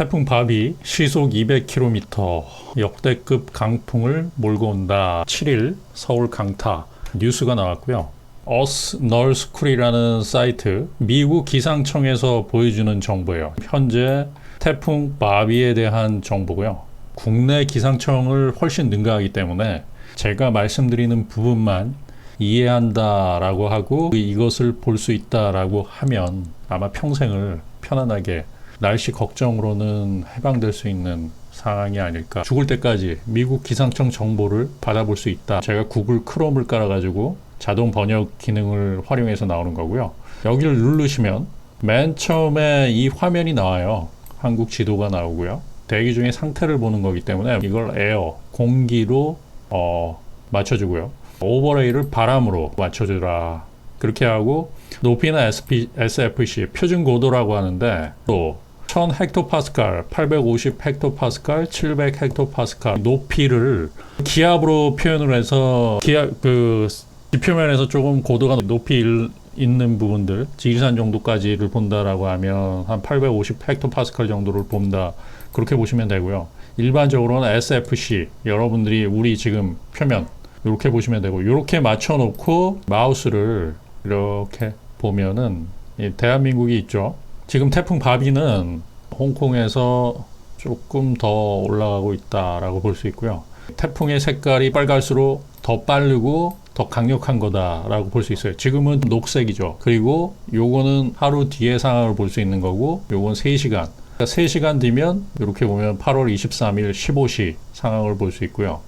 태풍 바비 시속 200km 역대급 강풍을 몰고 온다. 7일 서울 강타 뉴스가 나왔고요. 어스 널스쿨이라는 사이트 미국 기상청에서 보여주는 정보예요. 현재 태풍 바비에 대한 정보고요. 국내 기상청을 훨씬 능가하기 때문에 제가 말씀드리는 부분만 이해한다라고 하고 이것을 볼 수 있다라고 하면 아마 평생을 편안하게 날씨 걱정으로는 해방될 수 있는 상황이 아닐까. 죽을 때까지 미국 기상청 정보를 받아볼 수 있다. 제가 구글 크롬을 깔아가지고 자동 번역 기능을 활용해서 나오는 거고요. 여기를 누르시면 맨 처음에 이 화면이 나와요. 한국 지도가 나오고요. 대기 중의 상태를 보는 거기 때문에 이걸 에어, 공기로 어, 맞춰주고요. 오버레이를 바람으로 맞춰주라. 그렇게 하고 높이는 SP, SFC 표준 고도라고 하는데 또 1000 헥토파스칼, 850 헥토파스칼, 700 헥토파스칼 높이를 기압으로 표현을 해서 기압 그 지표면에서 조금 고도가 높이 일- 있는 부분들 지리산 정도까지를 본다라고 하면 한 850 헥토파스칼 정도를 본다 그렇게 보시면 되고요. 일반적으로는 SFC 여러분들이 우리 지금 표면 이렇게 보시면 되고 이렇게 맞춰놓고 마우스를 이렇게 보면은 이 대한민국이 있죠. 지금 태풍 바비는 홍콩에서 조금 더 올라가고 있다라고 볼 수 있고요. 태풍의 색깔이 빨갈수록 더 빠르고 더 강력한 거다라고 볼 수 있어요. 지금은 녹색이죠. 그리고 요거는 하루 뒤의 상황을 볼 수 있는 거고 요건 3시간. 그러니까 3시간 뒤면 이렇게 보면 8월 23일 15시 상황을 볼 수 있고요.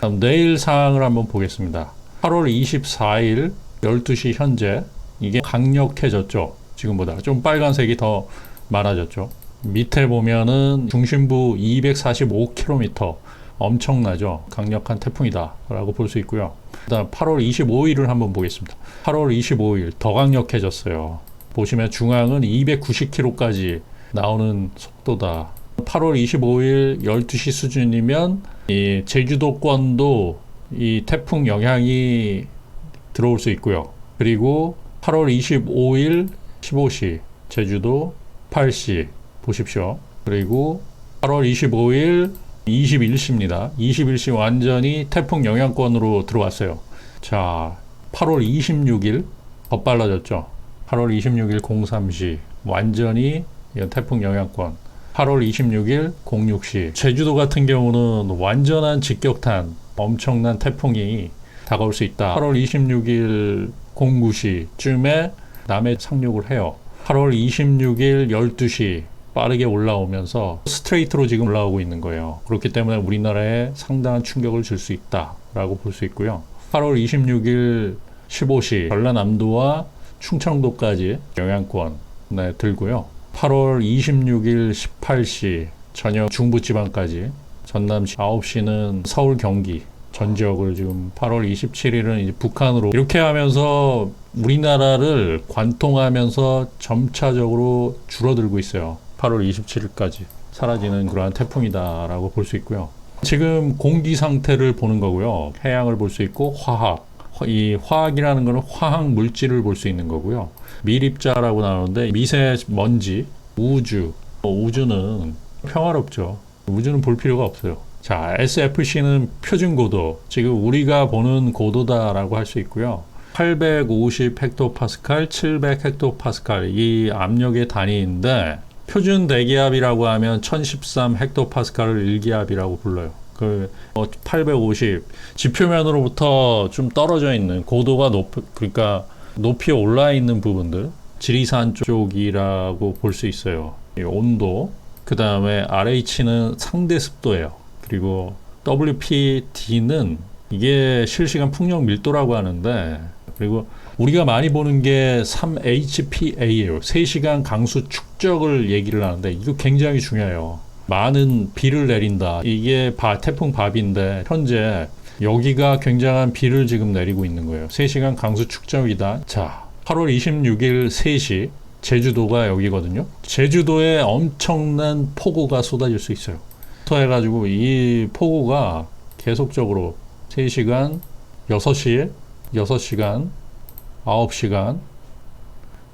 다음 내일 상황을 한번 보겠습니다. 8월 24일 12시 현재 이게 강력해졌죠. 지금보다 좀 빨간색이 더 많아졌죠. 밑에 보면은 중심부 245km 엄청나죠. 강력한 태풍이다라고 볼 수 있고요. 그다음 8월 25일을 한번 보겠습니다. 8월 25일 더 강력해졌어요. 보시면 중앙은 290km까지 나오는 속도다. 8월 25일 12시 수준이면 이 제주도권도 이 태풍 영향이 들어올 수 있고요. 그리고 8월 25일 15시 제주도 8시 보십시오. 그리고 8월 25일 21시입니다. 21시 완전히 태풍 영향권으로 들어왔어요. 자, 8월 26일 더 빨라졌죠. 8월 26일 03시 완전히 태풍 영향권. 8월 26일 06시 제주도 같은 경우는 완전한 직격탄 엄청난 태풍이 다가올 수 있다. 8월 26일 09시쯤에 남해 상륙을 해요. 8월 26일 12시 빠르게 올라오면서 스트레이트로 지금 올라오고 있는 거예요. 그렇기 때문에 우리나라에 상당한 충격을 줄 수 있다라고 볼 수 있고요. 8월 26일 15시 전라남도와 충청도까지 영향권 네, 들고요. 8월 26일 18시 저녁 중부지방까지 전남시 9시는 서울 경기 전 지역을 지금 8월 27일은 이제 북한으로 이렇게 하면서 우리나라를 관통하면서 점차적으로 줄어들고 있어요. 8월 27일까지 사라지는 그러한 태풍이다라고 볼 수 있고요. 지금 공기 상태를 보는 거고요. 해양을 볼 수 있고 화학 이 화학이라는 거는 화학 물질을 볼 수 있는 거고요. 미립자라고 나오는데 미세 먼지, 우주. 어, 우주는 평화롭죠. 우주는 볼 필요가 없어요. 자, SFC는 표준 고도. 지금 우리가 보는 고도다라고 할 수 있고요. 850 헥토파스칼, 700 헥토파스칼 이 압력의 단위인데 표준 대기압이라고 하면 1013 헥토파스칼을 일기압이라고 불러요. 그 850 지표면으로부터 좀 떨어져 있는 고도가 높 그러니까 높이 올라 있는 부분들 지리산 쪽이라고 볼 수 있어요. 이 온도 그 다음에 RH는 상대 습도예요. 그리고 WPD는 이게 실시간 풍력 밀도라고 하는데 그리고 우리가 많이 보는 게 3HPA예요. 3시간 강수 축적을 얘기를 하는데 이거 굉장히 중요해요. 많은 비를 내린다. 이게 바, 태풍 바비인데 현재 여기가 굉장한 비를 지금 내리고 있는 거예요. 3시간 강수 축적이다. 자, 8월 26일 3시 제주도가 여기거든요. 제주도에 엄청난 폭우가 쏟아질 수 있어요. 터 해가지고 이 폭우가 계속적으로 3시간, 6시, 6시간, 9시간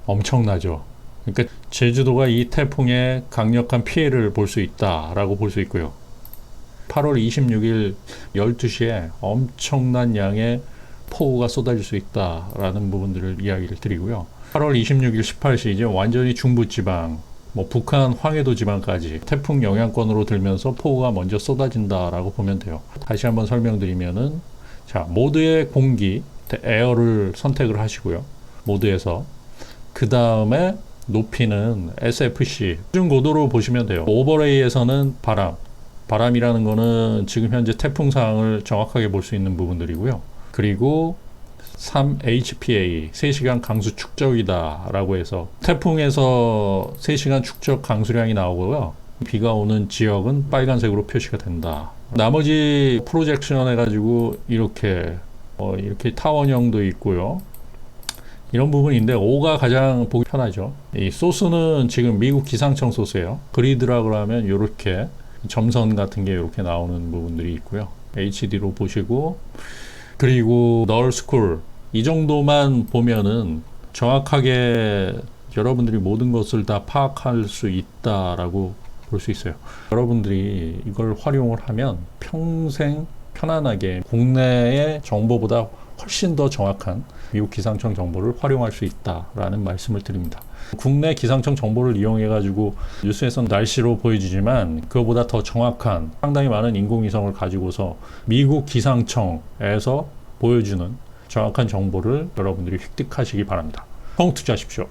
엄청나죠. 그러니까 제주도가 이 태풍의 강력한 피해를 볼 수 있다라고 볼 수 있고요. 8월 26일 12시에 엄청난 양의 폭우가 쏟아질 수 있다라는 부분들을 이야기를 드리고요. 8월 26일 18시 이제 완전히 중부지방, 뭐 북한 황해도 지방까지 태풍 영향권으로 들면서 폭우가 먼저 쏟아진다라고 보면 돼요. 다시 한번 설명드리면은 자 모드의 공기 에어를 선택을 하시고요. 모드에서 그 다음에 높이는 SFC 수준 고도로 보시면 돼요. 오버레이에서는 바람, 바람이라는 거는 지금 현재 태풍 상황을 정확하게 볼 수 있는 부분들이고요. 그리고 3HPA 3시간 강수 축적이다 라고 해서 태풍에서 3시간 축적 강수량이 나오고요. 비가 오는 지역은 빨간색으로 표시가 된다. 나머지 프로젝션 해가지고 이렇게 어, 이렇게 타원형도 있고요. 이런 부분인데 5가 가장 보기 편하죠. 이 소스는 지금 미국 기상청 소스예요. 그리드라고 하면 이렇게 점선 같은 게 이렇게 나오는 부분들이 있고요. HD로 보시고 그리고 널스쿨 이 정도만 보면은 정확하게 여러분들이 모든 것을 다 파악할 수 있다라고 볼 수 있어요. 여러분들이 이걸 활용을 하면 평생 편안하게 국내의 정보보다 훨씬 더 정확한 미국 기상청 정보를 활용할 수 있다라는 말씀을 드립니다. 국내 기상청 정보를 이용해 가지고 뉴스에서 날씨로 보여지지만 그거보다 더 정확한 상당히 많은 인공위성을 가지고서 미국 기상청에서 보여주는 정확한 정보를 여러분들이 획득하시기 바랍니다. 펑 투자하십시오.